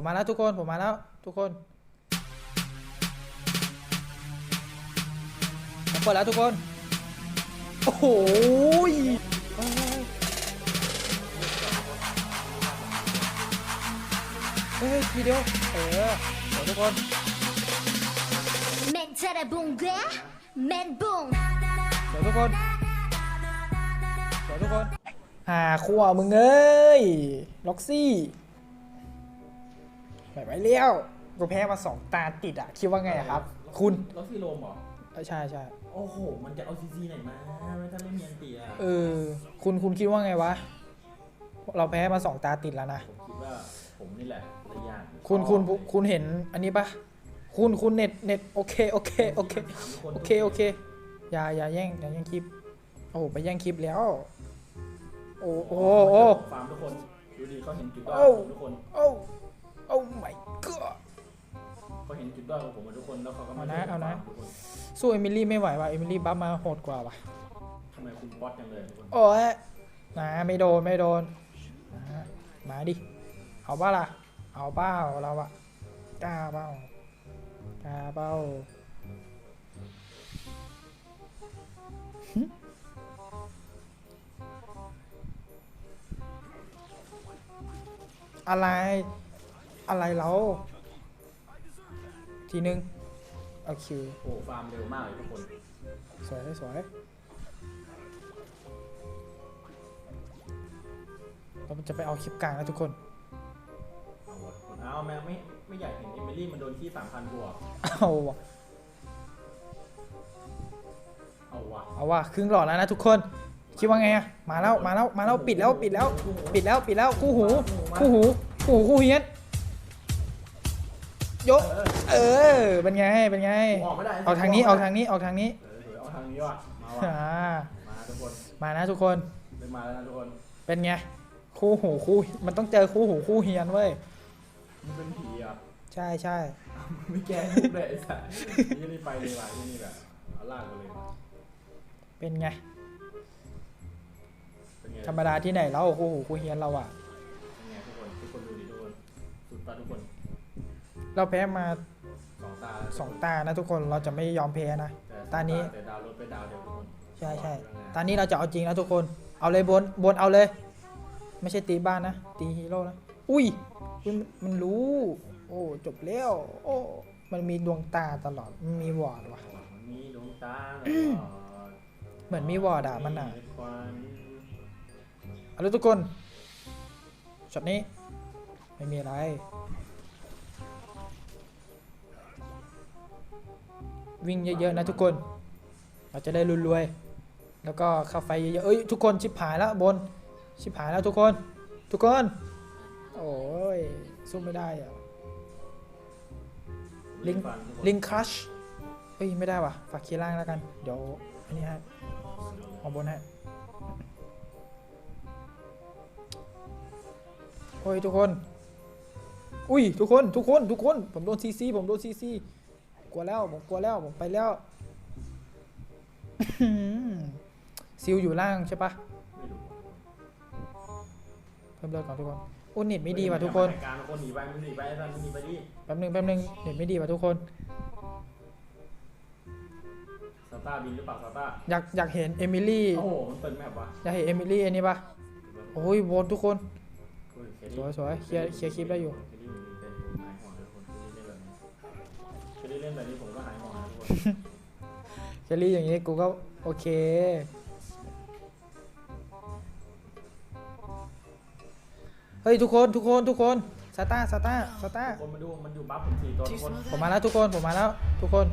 ผมมาแล้วทุกคนผมมาแล้วทุกคนผมเปิดแล้วทุกคน โอ้โหเฮ้ยทีเดียวเออเทุกคนเมนเจระบุงเกะเมนบุงเทุกคนเทุกคนหาขั้วมึงเอ้ยล็อกซี่ ไม่ไหวเลี้ยวกูแพ้มาสองตาติดอะคิดว่าไงอะครับ คุณล็อกซี่โรมเหรอ เออใช่ใช่โอ้โห มันจะเอาซีซีไหนมาถ้าไม่มีอันตีอะเออ คุณคุณคิดว่าไงวะ เราแพ้มาสองตาติดแล้วนะ ผมคิดว่าผมนี่แหละระยางคุณคุณคุณเห็นอันนี้ปะคุณคุณเน็ตเน็ตโอเคโอเคโอเคโอเคโอเคอย่าอย่าแย่งอย่าแย่งคลิปโอ้โหไปแย่งคลิปแล้ว โอ้โอ้โอ้ฟาร์มทุกคน ดูดิเขาเห็นจุดด้อยโอ้ของผมทุกคนโอ้ โอ้ my god เขาเห็นจุดด้อยของผมหมดทุกคนแล้วเขาก็มาเอานะเอานะ ทุกคนสู้เอมิลี่ไม่ไหวว่ะเอมิลี่บัฟมาโหดกว่าว่ะทำไมคุณป๊อตจังเลยทุกคนโอ้ยนะไม่โดนไม่โดนนะมาดิ เอาบ้าล่ะ เอาเป้าเราอะกล้าเป้ากล้าเป้าหึอะไร อะไรเรา ทีนึง เอาคิว โอ้ฟาร์มเร็วมากเลยทุกคน สวยสวยเราจะไปเอาคลิปกลางนะทุกคนเอาวะทุกคน เอาแม่ไม่ไม่อยากเห็นเอมิลี่มันโดนที่สามพันบวก เอาวะเอาวะเอาวะครึ่งหลอดแล้วนะทุกคน คิดว่าไงอะมาแล้วมาแล้วมาแล้วปิดแล้วปิดแล้ว ปิดแล้วปิดแล้ว คู่หู คู่หู คู่หูคู่เฮียน ยก เออ เป็นไง เป็นไง ออกไม่ได้เอาทางนี้เอาทางนี้เอาทางนี้ เออเอาทางนี้ว่ะ มาว่ะ อ่า มาทุกคนมานะทุกคน เดินมาแล้วนะทุกคน เป็นไง คู่หูคู่ มันต้องเจอคู่หูคู่เฮียนเว้ย มันเป็นผีอะใช่ใช่ ไม่แกล้งมุกเลยไอ้สัสนี่นี่ไปเลยว่ะที่นี่แบบเอาลากมาเลยว่ะเป็นไง เป็นไงธรรมดาที่ไหนเราคู่หูคู่เฮียนเราอะเป็นไงทุกคน ทุกคนดูดิทุกคน สุดตาทุกคน เราแพ้มาสองตาสองตานะทุกคนเราจะไม่ยอมแพ้นะแต่ตานี้แต่ดาวรถไปดาวเดียวทุกคนใช่ใช่บอกเลยนะตอนนี้เราจะเอาจริงแล้วทุกคนเอาเลยบนบนเอาเลย ไม่ใช่ตีบ้านนะ ตีฮีโร่นะอุ้ยอุ๊ยมันมันรู้ โอ้จบแล้วโอ้มันมีดวงตาตลอดมันมีวอร์ดว่ะมันมีดวงตาเหมือนมีวอร์ดอะมันอะควันเอาเลยทุกคนช็อตนี้ไม่มีอะไร วิ่งเยอะๆนะทุกคน เราจะได้รวยๆแล้วก็ค่าไฟเยอะๆเอ้ยทุกคนชิบหายแล้วบน ชิบหายแล้วทุกคน ทุกคน โอ้ยสู้ไม่ได้อะลิงลิงครัชเฮ้ยไม่ได้ว่ะฝากคีย์ล่างแล้วกัน เดี๋ยวอันนี้ฮะเอาบนฮะโอ้ยทุกคน อุ้ยทุกคนทุกคนทุกคน ผมโดนซีซีผมโดนซีซี กลัวแล้วผมกลัวแล้วผมไปแล้วซิลอยู่ล่างใช่ปะไม่รู้เพิ่มเลือดก่อนทุกคนโอ้เน็ตไม่ดีว่ะทุกคนการทุกคนหนีไปมันหนีไปไอ้สัสมันหนีไปดิแป๊บนึงแป๊บนึงเน็ตไม่ดีว่ะทุกคนซาต้าบินหรือเปล่าซาต้าอยากอยากเห็นเอมิลี่โอ้โหมันเปิดแมปว่ะอยากเห็นเอมิลี่อันนี้ปะโอ้ยโหวตทุกคนเฮ้เคลสวยสวยเคลียร์เคลียร์คลิปได้อยู่ ลลี่เล่นแบบนี้เคลลี่เล่นแบบนี้ผมก็หายห่วงนะทุกคนเชอรี่อย่างนี้กูก็โอเค เฮ้ยทุกคนทุกคนทุกคนซาต้าซาต้าซาต้าคนมาดูมันอยู่บัฟผมสี่ตัวทุกคนผมมาแล้วทุกคนผมมาแล้ว ทุกคน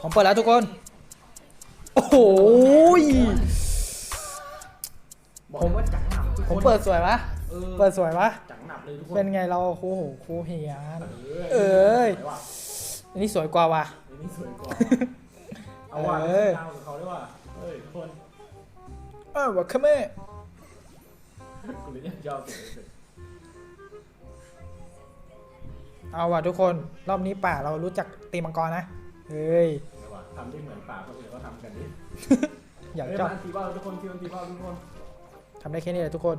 ผมเปิดแล้วทุกคน โอ้โหยบอกเลยว่าจังหนับทุกผคมนเปิดสวยปะเออเปิดสวยปะจังหนับ เลยทุกคนเป็นไงเราโอ้โหครูเฮียนเอเอ้ยสวว่ะอันนี้สวยกว่าว่ะอันนี้สวยกว่าเอาว่ะเอเล่อนดาวกับเขาด้วยว่ะเฮ้ยทุกคนเออวะคะแม่กูเลยเนี่ยชอบเสียงเอฟเฟกต์เอาว่ะทุกคนรอบนี้ป่าเรารู้จักตีมังกรนะเฮ้ยเอาว่ะทำได้เหมือนป่าคนอื่นเขาทำกันดิอยากเฮ้ยชอบมาตีเบ้าทุกคนทีมันตีเบ้าทุกคนทำได้แค่นี้แหละทุกคน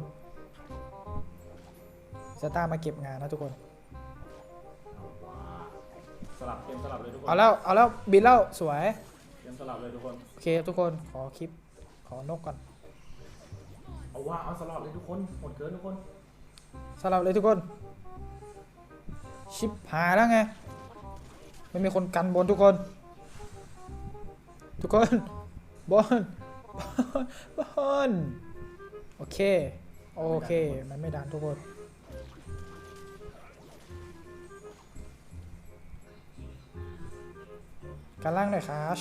สตาร์มาเก็บงานนะทุกคนเอาว่าสลับเกมสลับเลยทุกคนเอาแล้ว เอาแล้วบินแล้วสวย เกมสลับเลยทุกคน โอเคทุกคนขอคลิปขอนกก่อนเอาว่าเอาสลับเลยทุกคนหมดเกินทุกคน สลับเลยทุกคน ชิปหายแล้วไง ไม่มีคนกันบนทุกคน ทุกคนบนบนบนโอเค โอเค มันไม่ดันทุกคน กันล่างหน่อยครับ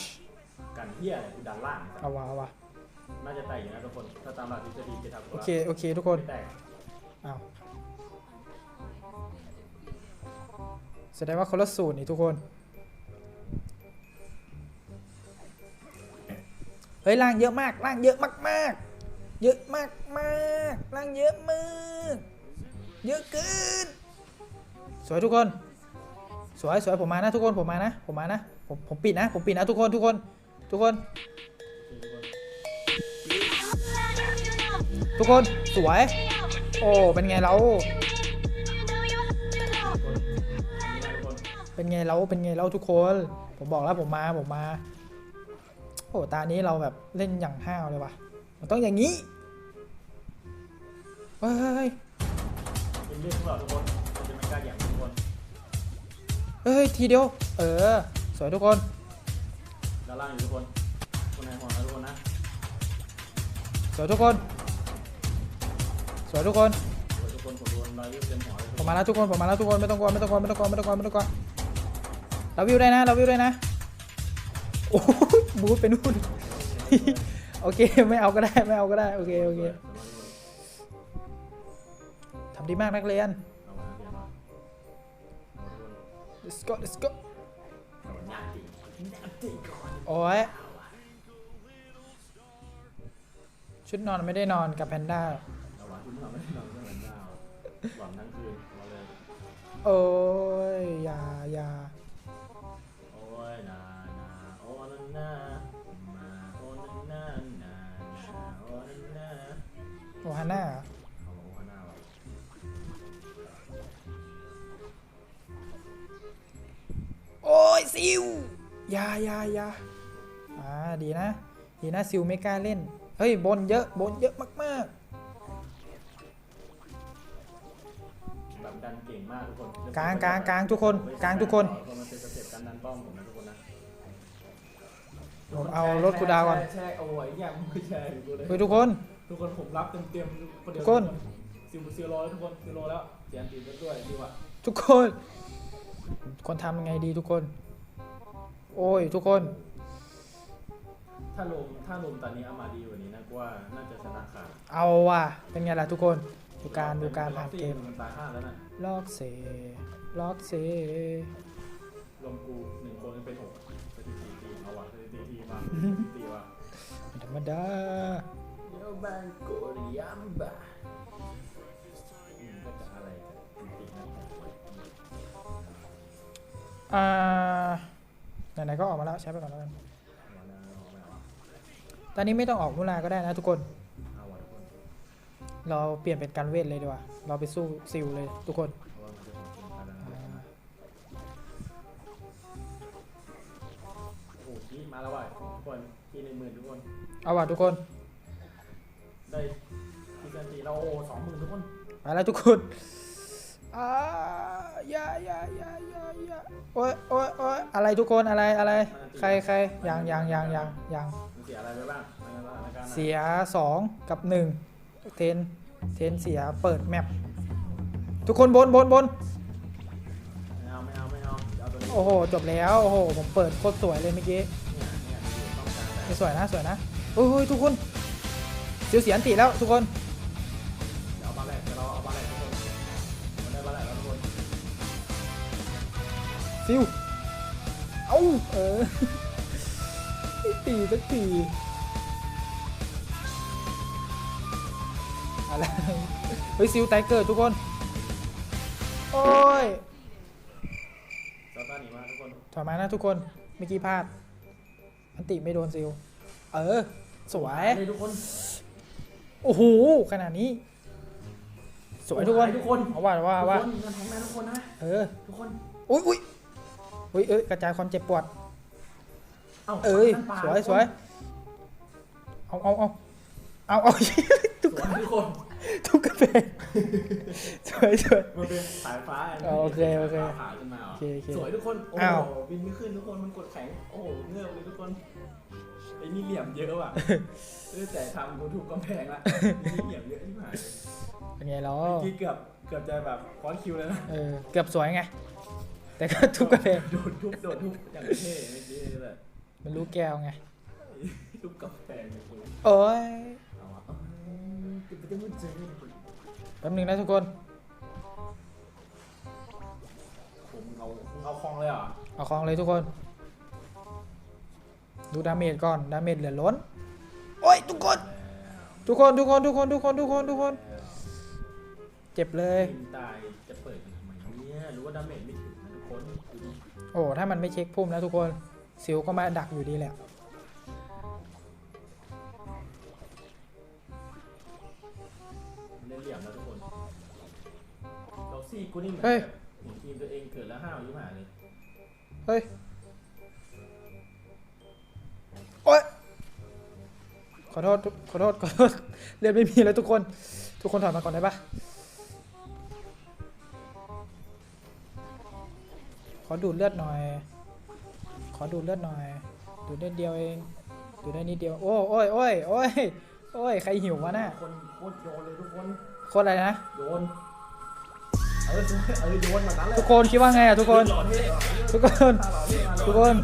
กันเฮียอะไรคือดันล่างเอาวะเอาวะน่าจะแตกอยู่นะทุกคน ถ้าตามหลักทฤษฎีเกทับโอเค โอเค ทุกคนไม่แตกอ้าวแสดงว่าคนละสูตรนี่ทุกคน เฮ้ยล่างเยอะมากล่างเยอะมากมากเยอะมากมากล่างเยอะมากเยอะเกิน สวยทุกคน สวยสวยผมมานะทุกคนผมมานะ ผมมานะ ผมผมปิดนะผมปิดนะทุกคนทุกคน ทุกคน ทุกคนสวย โอ้เป็นไงเราเป็นไงเราเป็นไงเราทุกคน ผมบอกแล้วผมมาผมมา โอ้ตานี้เราแบบเล่นอย่างห้าวเลยว่ะ มันต้องอย่างนี้เฮ้ยเป็นเรื่องพวกเราทุกคนจะไม่กล้าอย่างทุกคนเฮ้ยทีเดียว เออ วยทุกคนด้านล่างอยู่ทุกคนคนไหนห่วงนะทุกคนนะ สวยทุกคน สวยทุกคนโอ้ยทุกคนผมโดนรอยเลือดเต็มหัวเลยทุกผคมนมาแล้วทุกคนผมมาแล้วทุกคนไม่ต้องกลัวไม่ต้องกลัวไม่ต้องกลัวไม่ต้องกลัวไม่ต้องกลัวไม่ต้องกลัวเราวิวได้นะเราวิวได้นะโอ้ยบูทไปนู่น โอเคไม่เอาก็ได้ไม่เอาก็ได้โอเคโอเคทำดีมากนักเรียน เอามาเรียนมาเอาทุกคน let's go let's go โอ้ยชุดนอนไม่ได้นอนกับแพนด้าเอาวะคุณทำไม่ได้นอนเรื่องนั้นดาวหลับทั้งคืนมาเลยโอ้ยอย่าอย่าโอ้ยนานาโอ้นานามาโอ้นานานานาโอ้นานาโอฮาน่าเอาโอ้นาวะโอ้ยซิวอย่าอย่าอย่าอ่า ดีนะ ดีนะซิวไม่กล้าเล่น เฮ้ยบนเยอะบนเยอะมากแบบดันเก่งมากทุกคนๆ กลางกลางกลางทุกคนกลางทุกคน มันเป็นสเต็ปการดันป้อมผมนะทุกคนนะผมเอารถกูดาวก่อน ใช่ใช่โอ้ยยังไม่ใช่กูเลยเฮ้ยทุกคน ทุกคนผมรับเต็มเต็มๆประเดี๋ยวทุกคน ซิลซิลโลแล้วทุกคนซิลโลแล้วเสียงตีนด้วยดีว่ะทุกคน คนทำยังไงดีทุกคน โอ้ยทุกคน ถ้าลมถ้าลมตอนนี้เอามาดีกว่านี้นะกูว่าน่าจะชนะขาดเอาว่ะ เป็นไงล่ะทุกคน ดูการดูการผ่านเกมมันตายห้าแล้วน่ะลอกเซล็อกเซรวมกูหนึ่งคนเป็นหกสถิติทีเอาว่ะสถิติทีมาตีว่ะไม่ธรรมดาเดี๋ยวบางโกริยัมบะอืมก็จะอะไรกันจริงๆนะอ่าไหนๆก็ออกมาแล้วใช้ไปก่อนแล้วกัน ตอนนี้ไม่ต้องออกมุลาก็ได้นะทุกคนเอาว่ะทุกคน เราเปลี่ยนเป็นการเวทเลยดีกว่า เราไปสู้ซิลเลยทุกคนเพราะว่ามันเป็นของจริงการดันอ่าโอ้โหชี้มาแล้วว่ะทุกคนทีหนึ่งหมื่นทุกคน เอาว่ะทุกคน ได้ที่กันตีเราโอ้สองหมื่นทุกคนไปแล้วทุกคนอ่าอย่าอย่าอย่าอย่าอย่าโอ้ยโอ้ยโอ้ยอะไรทุกคนอะไรอะไร ใครใครยังยังยังยังยังมัน เสียอะไรไปบ้างในสถานการณ์เสียสองกับหนึ่งเทน เทนเสียเปิดแมปทุกคนบนบนบนไม่เอาไม่เอาไม่เอาเอาตัวนี้โอ้โห จบแล้ว โอ้โห ผมเปิดโคตรสวยเลยเมื่อกี้เนี่ยเนี่ยต้องการแต่นี่สวยนะสวยนะโอ้ยทุกคนเสียวเสียนติแล้วทุกคนเดี๋ยวเอาบาแรกเดี๋ยวเราเอาบาแรกทุกคนมันได้บาแรกแล้วทุกคนซิวเอ้าเออ ไม่ตีสักทีอะไรเฮ้ยซิวไตเกิดทุกคน โอ้ยซาต้าหนีมาทุกคนถอยมานะทุกคนเมื่อกี้พลาด อันติไม่โดนซิล เออ สวย เลยทุกคนโอ้โหขนาดนี้ สวยทุกคน ทุกคนเอาว่าว่าว่าทุกคนมันแทงได้ทุกคนนะ เออ ทุกคน อุ้ยอุ้ยอุ้ยเอ้ยกระจายความเจ็บปวดเอ้าเอ้ย นั่นปลาสวยสวยเอาเอาเอาเอาเอาทุกสวยทุกคน ทุกกระเพงสวยสวย มันเป็นสายฟ้าอ๋อโอเคโอเคสายฟ้าผ่าขึ้นมาหรโอเคโอเคสวยทุกคน โอ้อ้าว โหบินไม่ขึ้นทุกคน มันกดแข็ง โอ้โหเงือบเลยทุกคน ไอ้นี่เหลี่ยมเยอะว่ะเออแต่ทำกูถูกกำแพงละไอ้นี่เหลี่ยมเยอะที่หายเลยเป็นไงเราเมื่อกี้เกือบเกือบจะแบบคว้าคิวแล้วนะ เออเกือบสวยไง แต่ก็ทุกกระเพงโดนทุบโดนทุบอย่างเท่เมื่อกี้เลย มันรู้แก้วไงทุบกำแพงเลยกูโอ้ยเอาอะเอาติดไปได้มุ่งเจอแป๊บนึงนะทุกคน ผมเอาเอาคลองเลยเหรอเอาของเลยทุกคน ดูดาเมจก่อน ดาเมจเหลือล้น โอ้ยทุกคน ทุกคนทุกคนทุกคนทุกคนทุกคนทุกคน เจ็บเลย ทีมตายจะเปิดกันทำไมเนี่ยรู้ว่าดาเมจไม่ถึงนะทุกคนดูดิโอ้ ถ้ามันไม่เช็คพุ่มนะทุกคน ซิลก็มาดักอยู่ดีแหละมันได้เหลี่ยมแล้วทุกคนล็อกซี่กูนี่เหมือนเฮ้ย แบบเห็นทีมตัวเองเกิดแล้วห้าวยิ่งหายเลยเฮ้ย โอ๊ย ขอโทษทุกขอโทษ ขอโทษ เลือดไม่มีแล้วทุกคน ทุกคนถอยมาก่อนได้ปะขอดูดเลือดหน่อยข อดูดเลือดหน่อย ดูดนิดเดียวเอง ดูได้นิดเดียว โอ้โอ้ยโอ้ยโอ้ยโอ้ย ใครหิววะน่ะคนโคตรโยนเลยทุกคน โคนอะไรนะ โยน เออเออโยนแบบนั้นเลยทุกคนคิดว่าไงอะทุกคนหล่อเท่หล่อเท่ทุกคนหล่อเท่มาทุกคน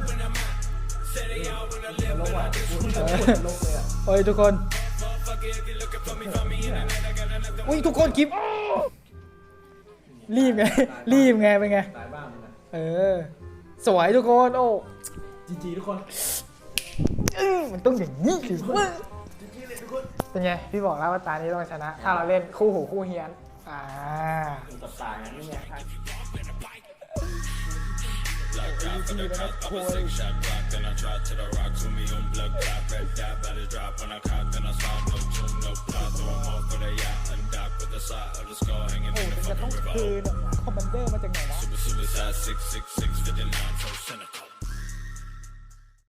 ลงว่ะกูจะพูดลงเลยอะโอ้ยทุกคนอุ้ยทุกคนคลิปรีบไง รีบไงเป็นไงตายบ้างมึงนะเออ สวยทุกคน โอ้ จีจีทุกคนอื้อมันต้องอย่างนี้สิวะจีจีเลยทุกคนเป็นไง พี่บอกแล้วว่าตานี้ต้องชนะ ถ้าเราเล่นคู่หูคู่เฮียน อ่าถึงกับตายงั้นไม่ไงครับ Then I tried to the rock to me on blood clot, red dot, about to drop when I cock, then I saw no tune, no plot, throw 'em off for the yacht, and dock with the side of the skull hanging โอ้ in the มันจะต้อง fucking คื river. นคอมมานเดอร์มาจากไหนวะ